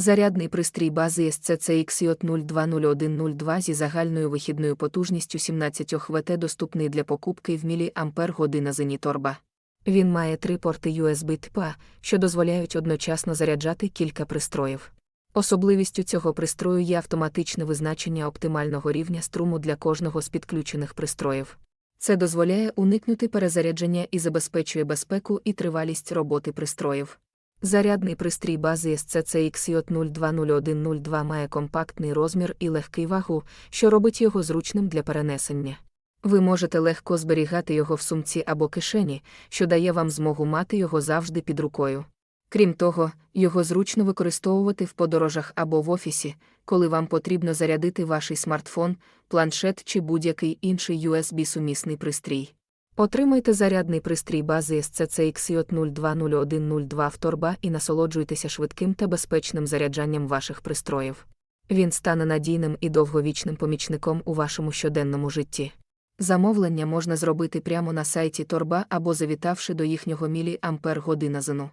Зарядний пристрій бази SCCX 020102 зі загальною вихідною потужністю 17 Вт доступний для покупки в міліампер година Зеніторба. Він має три порти USB типа, що дозволяють одночасно заряджати кілька пристроїв. Особливістю цього пристрою є автоматичне визначення оптимального рівня струму для кожного з підключених пристроїв. Це дозволяє уникнути перезарядження і забезпечує безпеку і тривалість роботи пристроїв. Зарядний пристрій бази SCCX 020102 має компактний розмір і легкий вагу, що робить його зручним для перенесення. Ви можете легко зберігати його в сумці або кишені, що дає вам змогу мати його завжди під рукою. Крім того, його зручно використовувати в подорожах або в офісі, коли вам потрібно зарядити ваш смартфон, планшет чи будь-який інший USB-сумісний пристрій. Отримайте зарядний пристрій бази SCCX 020102 в торба і насолоджуйтеся швидким та безпечним заряджанням ваших пристроїв. Він стане надійним і довговічним помічником у вашому щоденному житті. Замовлення можна зробити прямо на сайті торба або завітавши до їхнього мілі Ампер година зину.